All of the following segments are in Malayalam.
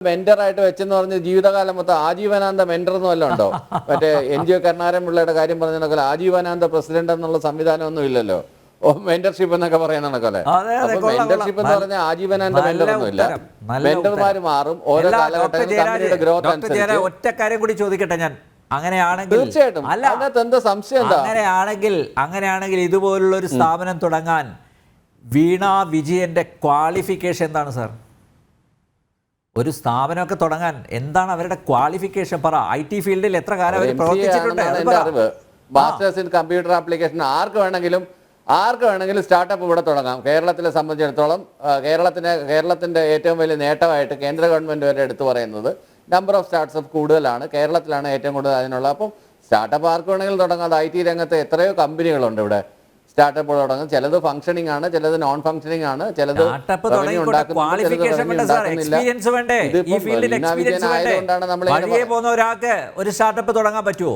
മെന്ററായിട്ട് വെച്ചെന്ന് പറഞ്ഞ് ജീവിതകാലം മൊത്തം ആജീവനാന്ത മെന്റർ എന്ന് വല്ലതും ഉണ്ടോ? മറ്റേ എൻ. ജി. ഒ. കരുണാകരൻ പിള്ളയുടെ കാര്യം പറഞ്ഞ കണക്കല്ല ആജീവനാന്ത പ്രസിഡന്റ് എന്നുള്ള സംവിധാനം ഒന്നും ഇല്ലല്ലോ. ഓ മെന്റർഷിപ്പ് എന്നൊക്കെ പറയുന്ന കണക്കല്ലേ? അപ്പൊ മെന്റർഷിപ്പ് എന്ന് പറഞ്ഞാൽ ആജീവനാന്ത മെന്റർ ഒന്നും ഇല്ല. ഉത്തരം, മെന്റർമാര് മാറും ഓരോ കാലഘട്ടത്തിലും ഗ്രോത്ത് അനുസരിച്ച്. ഒറ്റ കാര്യം കൂടി ചോദിക്കട്ടെ ഞാൻ. അങ്ങനെയാണെങ്കിൽ തീർച്ചയായിട്ടും. അല്ല അതിനകത്ത് എന്താ സംശയം എന്താ? അങ്ങനെയാണെങ്കിൽ അങ്ങനെയാണെങ്കിൽ ഇതുപോലുള്ള ഒരു സ്ഥാപനം തുടങ്ങാൻ വീണ വിജയന്റെ ക്വാളിഫിക്കേഷൻ എന്താണ് സാർ ഒരു സ്ഥാപനമൊക്കെ തുടങ്ങാൻ എന്താണ് അവരുടെ ക്വാളിഫിക്കേഷൻ പറ ഐ ടി ഫീൽഡിൽ എത്ര കാലം അവർ പ്രവർത്തിച്ചിട്ടുണ്ട്? മാസ്റ്റേഴ്സ് ഇൻ കമ്പ്യൂട്ടർ ആപ്ലിക്കേഷൻ ആർക്ക് വേണമെങ്കിലും ആർക്ക് വേണമെങ്കിലും സ്റ്റാർട്ടപ്പ് ഇവിടെ തുടങ്ങാം. കേരളത്തിലെ സംബന്ധിച്ചിടത്തോളം കേരളത്തിന് കേരളത്തിന്റെ ഏറ്റവും വലിയ നേട്ടമായിട്ട് കേന്ദ്ര ഗവൺമെന്റ് വരെ എടുത്തു പറയുന്നത് നമ്പർ ഓഫ് സ്റ്റാർട്ടപ്പ് കൂടുതലാണ്. കേരളത്തിലാണ് ഏറ്റവും കൂടുതൽ അതിനുള്ള. അപ്പം സ്റ്റാർട്ടപ്പ് ആർക്ക് വേണമെങ്കിലും തുടങ്ങാം. അത് ഐ ടി രംഗത്ത് എത്രയോ കമ്പനികളുണ്ട് ഇവിടെ. സ്റ്റാർട്ടപ്പ് തുടങ്ങും. ചിലത് ഫംഗ്ഷനിങ് ആണ് ചിലത് നോൺ ഫംഗ്ഷനിങ് ആണ് ചിലത് ആയതുകൊണ്ടാണ് നമ്മളിങ്ങനെ ഒരാൾക്ക് ഒരു സ്റ്റാർട്ടപ്പ് തുടങ്ങാൻ പറ്റുമോ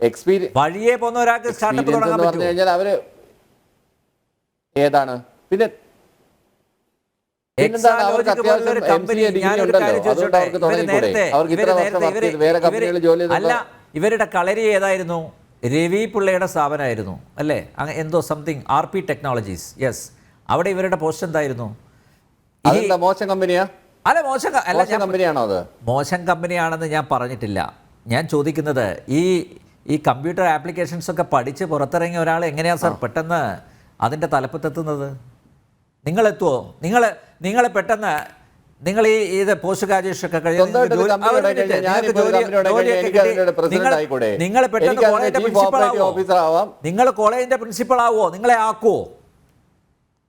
എക്സ്പീരിയൻസ് വഴിയെ പോകുന്ന ഒരാൾക്ക് സ്റ്റാർട്ടപ്പ് തുടങ്ങാൻ പറഞ്ഞു കഴിഞ്ഞാൽ അവർ ഏതാണ്? പിന്നെ ഇവരുടെ കളരി ഏതായിരുന്നു? രവി പിള്ളയുടെ സ്ഥാപനമായിരുന്നു അല്ലേ? എന്തോ something R P technologies yes അവിടെ ഇവരുടെ പോസ്റ്റ് എന്തായിരുന്നു? മോശം കമ്പനിയാ? അല്ല മോശം അല്ല കമ്പനിയാണോ അത്? മോശം കമ്പനിയാണെന്ന് ഞാൻ പറഞ്ഞിട്ടില്ല. ഞാൻ ചോദിക്കുന്നത് ഈ ഈ കമ്പ്യൂട്ടർ ആപ്ലിക്കേഷൻസ് ഒക്കെ പഠിച്ച് പുറത്തിറങ്ങിയ ഒരാൾ എങ്ങനെയാണ് സാർ പെട്ടെന്ന് അതിന്റെ തലപ്പത്തെത്തുന്നത്? നിങ്ങൾ എത്തുമോ നിങ്ങൾ നിങ്ങൾ പെട്ടെന്ന് നിങ്ങൾ ഈ ഇത് പോസ്റ്റ് ഗ്രാജുവേഷൻ ഒക്കെ കഴിഞ്ഞ് നിങ്ങൾ- പെട്ടെന്ന് കോളേജിന്റെ പ്രിൻസിപ്പൾ operating നിങ്ങൾ കോളേജിന്റെ പ്രിൻസിപ്പൾ ആവോ നിങ്ങളെ ആക്കുവോ?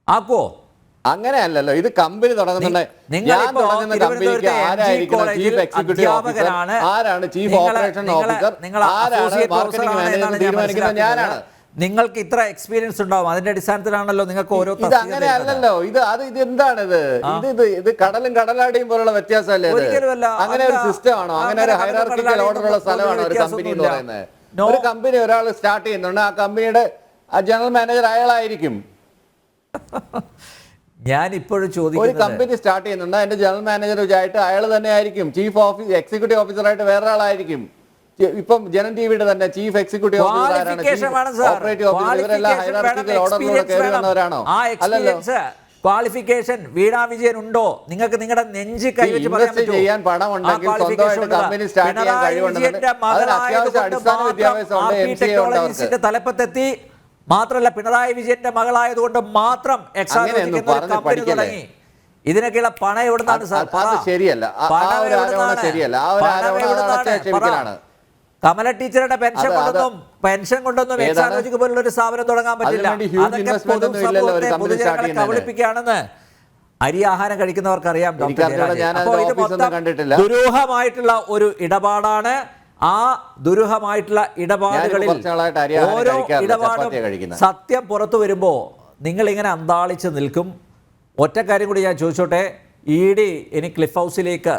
ആക്കുവോ? അങ്ങനെയല്ലല്ലോ ഇത് കമ്പനി തുടങ്ങുന്നുണ്ട്. ആരാണ് ചീഫ് ഓപ്പറേഷൻ ഓഫീസർ ആരാണ് മാർക്കറ്റിംഗ് മാനേജർ തീരുമാനിക്കുന്നത്? ഞാനാണ്. നിങ്ങൾക്ക് ഇത്ര എക്സ്പീരിയൻസ് ഉണ്ടാവും. അതിന്റെ അടിസ്ഥാനത്തിലാണല്ലോ നിങ്ങൾക്ക് ഓരോ ഇത് അങ്ങനെ അല്ലല്ലോ. ഇത് അത് ഇത് എന്താണ് ഇത് ഇത് ഇത് ഇത് കടലും കടലാടിയും പോലുള്ള വ്യത്യാസമല്ലേ അങ്ങനെ ഒരു. സിസ്റ്റം ആണോ? അങ്ങനെ ഒരു ഹൈറാർക്കിക്കൽ ഓർഡറുള്ള സ്ഥലമാണോ ഒരു കമ്പനി എന്ന് പറയുന്നത്? ഒരു കമ്പനി ഒരാൾ സ്റ്റാർട്ട് ചെയ്യുന്നുണ്ട്. ആ കമ്പനിയുടെ ജനറൽ മാനേജർ അയാളായിരിക്കും. ഞാൻ ഇപ്പോഴും ചോദിക്കും ഒരു കമ്പനി സ്റ്റാർട്ട് ചെയ്യുന്നുണ്ട്. അതിന്റെ ജനറൽ മാനേജർ ആയിട്ട് അയാൾ തന്നെ ആയിരിക്കും ചീഫ് ഓഫീസ് എക്സിക്യൂട്ടീവ് ഓഫീസറായിട്ട് വേറെ ആളായിരിക്കും ഇപ്പം ജനം ടിവിയുടെ തന്നെ ചീഫ് എക്സിക്യൂട്ടീവ് ക്വാളിഫിക്കേഷൻ വേണം സാർ ഓപ്പറേറ്റീവ് ഓഫീസർ ഇവരെല്ലാം Qualification വേണം, ഹൈറാർക്കിക്കൽ ഓർഡറിലൂടെ കയറി വന്നവരാണോ? അല്ലല്ലോ. ക്വാളിഫിക്കേഷൻ വീണാ വിജയൻ ഉണ്ടോ? നിങ്ങൾക്ക് നിങ്ങളുടെ നെഞ്ച് കൈവച്ച് പറയാൻ? ചെയ്യാൻ പണം ഉണ്ടെങ്കിൽ സ്വന്തമായിട്ട് കമ്പനി സ്റ്റാർട്ട് ചെയ്യാൻ കഴിവുണ്ടെങ്കിൽ തലപ്പത്തെത്തി. മാത്രമല്ല പിണറായി വിജയന്റെ മകളായതുകൊണ്ട് മാത്രം കമ്പനി തുടങ്ങി. ഇതിനൊക്കെയുള്ള പണം എവിടുന്നാണ് സാർ അത് ശരിയല്ല. ആ- ഒരു ആരോപണം ശരിയല്ല. ആ ഒരു പണം ആരോപണം ക്ഷമിക്കലാണ്. കമല ടീച്ചറുടെ പെൻഷൻ കൊണ്ടൊന്നും പെൻഷൻ കൊണ്ടൊന്നും ഏതാണ്? എക്സാലോജിക് പോലുള്ള ഒരു സ്ഥാപനം തുടങ്ങാൻ പറ്റില്ല അതൊക്കെ പൊതുസമൂഹത്തെ പൊതുജനങ്ങളെ. കബളിപ്പിക്കുകയാണെന്ന് അരി ആഹാരം ഡോക്ടർ ഇത് മൊത്തം കണ്ടിട്ടില്ല. ദുരൂഹമായിട്ടുള്ള ഒരു ഇടപാടാണ് ആ ദുരൂഹമായിട്ടുള്ള ഇടപാടുകളിൽ ഓരോ ഇടപാടും സത്യം പുറത്തു വരുമ്പോ നിങ്ങൾ ഇങ്ങനെ അന്താളിച്ച് നിൽക്കും ഒറ്റ കാര്യം കൂടി ഞാൻ ചോദിച്ചോട്ടെ ഇ ഡി ഇനി ക്ലിഫ് ഹൗസിലേക്ക്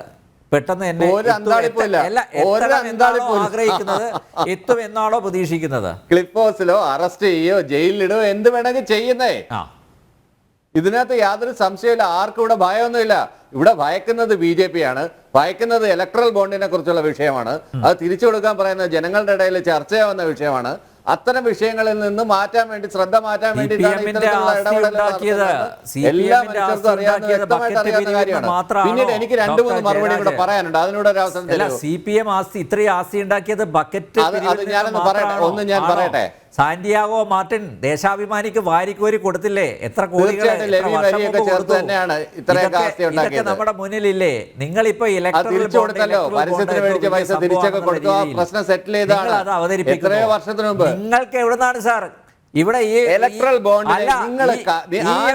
പെട്ടെന്ന് എന്നെ. ആഗ്രഹിക്കുന്നത് എത്തും എന്നാണോ പ്രതീക്ഷിക്കുന്നത്? ക്ലിപ്പ് ഹൗസിലോ അറസ്റ്റ് ചെയ്യോ ജയിലിലിടോ എന്ത് വേണമെങ്കിൽ ചെയ്യുന്നേ. ഇതിനകത്ത് യാതൊരു സംശയമില്ല ആർക്കും ഇവിടെ ഭയമൊന്നുമില്ല. ഇവിടെ ഭയക്കുന്നത് ബി ജെ പി ആണ് ഭയക്കുന്നത് ഇലക്ട്രൽ ബോണ്ടിനെ കുറിച്ചുള്ള വിഷയമാണ്. അത് തിരിച്ചു കൊടുക്കാൻ പറയുന്നത് ജനങ്ങളുടെ ഇടയിൽ ചർച്ചയാവുന്ന വിഷയമാണ്. അത്തരം വിഷയങ്ങളിൽ നിന്ന് മാറ്റാൻ വേണ്ടി ശ്രദ്ധ മാറ്റാൻ വേണ്ടിയിട്ടാണ് ഇത്തരത്തിലുള്ള ഇടപെടലുകൾ പിന്നീട് എനിക്ക് രണ്ടു മൂന്ന് മറുപടി കൂടെ പറയാനുണ്ട്. അതിനൂടെ ഒരു അവസരം സി പി എം ആസ്തി ഇത്രയും ആസ്തി ഉണ്ടാക്കിയത് ബക്കറ്റ് അത് ഞാനൊന്ന് പറയട്ടെ, ഒന്ന് ഞാൻ? പറയട്ടെ. സാന്റിയാഗോ മാർട്ടിൻ ദേശാഭിമാനിക്ക് വാരിക്കോരി കൊടുത്തില്ലേ? എത്ര കോടികൾ നമ്മുടെ മുന്നിലില്ലേ? നിങ്ങളിപ്പോ ഇപ്പൊ അത് അവതരിപ്പിക്കുന്നു. നിങ്ങൾക്ക് എവിടുന്നാണ് സാർ? ഇവിടെ ഈ ഇലക്ട്രൽ ബോണ്ട് ബോണ്ടിനെ അല്ല, നിങ്ങൾ ഈ- ക- നീ ഈ ആന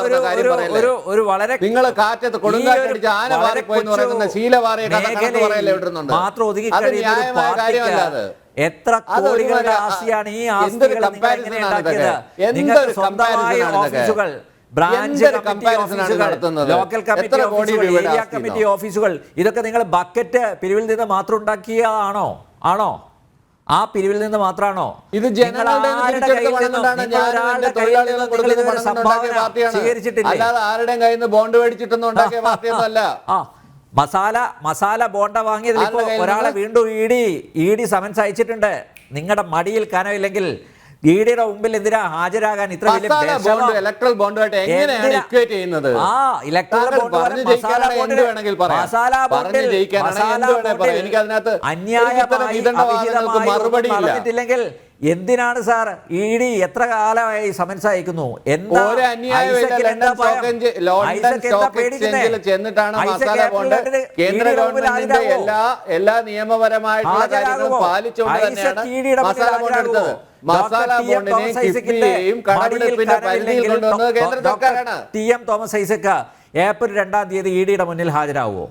ഒരു- കാര്യം പറയുന്നത് ഒരു- വളരെ നിങ്ങൾ കാറ്റത്ത് കൊടുങ്കാറ്റടിച്ച് ആന വളരെ പാറിപ്പോയെന്ന് കൊച്ചു പറയുന്നത് ശീല പാറിയ കഥ പറയല്ലേ മാത്രം ഒതുങ്ങി കാര്യമല്ല അത്. എത്ര കോടികളുടെ ആസ്തിയാണ് ഈ ആസ്തികൾ? നിങ്ങൾക്ക് സ്വന്തമായ ഓഫീസുകൾ ബ്രാഞ്ച് എന്തൊരു കമ്മിറ്റി ഓഫീസുകൾ ലോക്കൽ കമ്മിറ്റി ഓഫീസുകൾ ഏരിയ കമ്മിറ്റി ഓഫീസുകൾ ഇതൊക്കെ നിങ്ങൾ ബക്കറ്റ് പിരിവിൽ നിന്ന് മാത്രം ഉണ്ടാക്കിയതാണോ ആണോ? ആ പിരിവിൽ നിന്ന് മാത്രമാണോ? ഇത് സ്വീകരിച്ചിട്ടില്ലേ? അല്ലാതെ ആരുടെയും കയ്യിൽ നിന്ന് ബോണ്ട് മേടിച്ചിട്ടൊന്നും ഉണ്ടാക്കിയ ആ. മസാല മസാല ബോണ്ട വാങ്ങിയതിൽ ഇപ്പോൾ ഒരാളെ വീണ്ടും E D E D summons അയച്ചിട്ടുണ്ട്. നിങ്ങളുടെ മടിയിൽ കനമില്ലെങ്കിൽ ഇ ഡിയുടെ മുമ്പിൽ എന്തിനാ ഹാജരാകാൻ ഇത്ര വലിയ ഇലക്ട്രൽ ബോണ്ടുമായിട്ട് എങ്ങനെയാണ്? ഇക്വേറ്റ് ചെയ്യുന്നത്? ആ ഇലക്ട്രൽ ബോണ്ട് മസാല വേണമെങ്കിൽ മസാല ബോണ്ടിൽ- മസാല ബോണ്ടിൽ അന്യായമായി മറുപടി നടന്നിട്ടില്ലെങ്കിൽ എന്തിനാണ് സാർ ഇ ഡി എത്ര കാലമായി സമൻസ് അയക്കുന്നു? എല്ലാ എല്ലാ നിയമപരമായിട്ടുള്ള കാര്യങ്ങളും പാലിച്ചുകൊണ്ട് ഐസക് തന്നെയാണ് മസാല ബോണ്ട് എടുത്തത് ഹാജരാകുമോ? മസാല ഡോക്ടർ ടി എം ബോണ്ടിനെയും തോമസ് ഐസക്കിന്റെ കിഫ്ബിയെയും കടമെടുപ്പിന്റെ പരിധിയിൽ കൊണ്ടുവന്നത് കേന്ദ്ര സർക്കാരാണ്. T M Thomas Isaac April രണ്ടാം തീയതി ഇ ഡിയുടെ മുന്നിൽ ഹാജരാകുമോ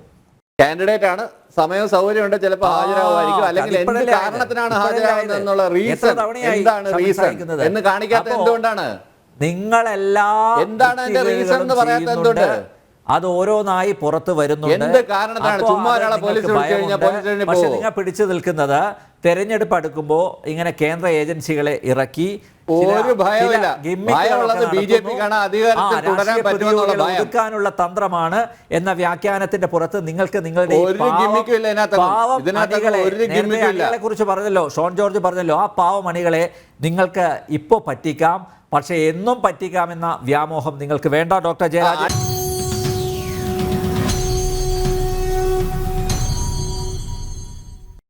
കാൻഡിഡേറ്റ് ആണ്. സമയവും സൗകര്യമുണ്ട്. ചിലപ്പോൾ ഹാജരാകുമായിരിക്കും അല്ലെങ്കിൽ എന്ത്? കാരണത്തിനാണ് ഹാജരാകുന്നത് എന്നുള്ള റീസൺ എന്താണ് റീസൺ എന്ന് കാണിക്കാത്ത എന്തുകൊണ്ടാണ്? നിങ്ങളെല്ലാം എന്താണ് അതിന്റെ റീസൺ എന്ന് പറയാത്ത. എന്തുകൊണ്ട്? അത് ഓരോന്നായി പുറത്ത് വരുന്നുണ്ട്. പക്ഷെ നിങ്ങൾ പിടിച്ചു നിൽക്കുന്നത് തെരഞ്ഞെടുപ്പ് അടുക്കുമ്പോൾ ഇങ്ങനെ കേന്ദ്ര ഏജൻസികളെ ഇറക്കി ഒരു. ഒതുക്കാനുള്ള തന്ത്രമാണ് എന്ന വ്യാഖ്യാനത്തിന്റെ പുറത്ത് നിങ്ങൾക്ക് നിങ്ങളുടെ അണികളെ, കുറിച്ച് പറഞ്ഞല്ലോ ഷോൺ ജോർജ് പറഞ്ഞല്ലോ ആ പാവമണികളെ നിങ്ങൾക്ക് ഇപ്പോ പറ്റിക്കാം. പക്ഷെ എന്നും പറ്റിക്കാം എന്ന വ്യാമോഹം നിങ്ങൾക്ക് വേണ്ട ഡോക്ടർ ജയരാജൻ.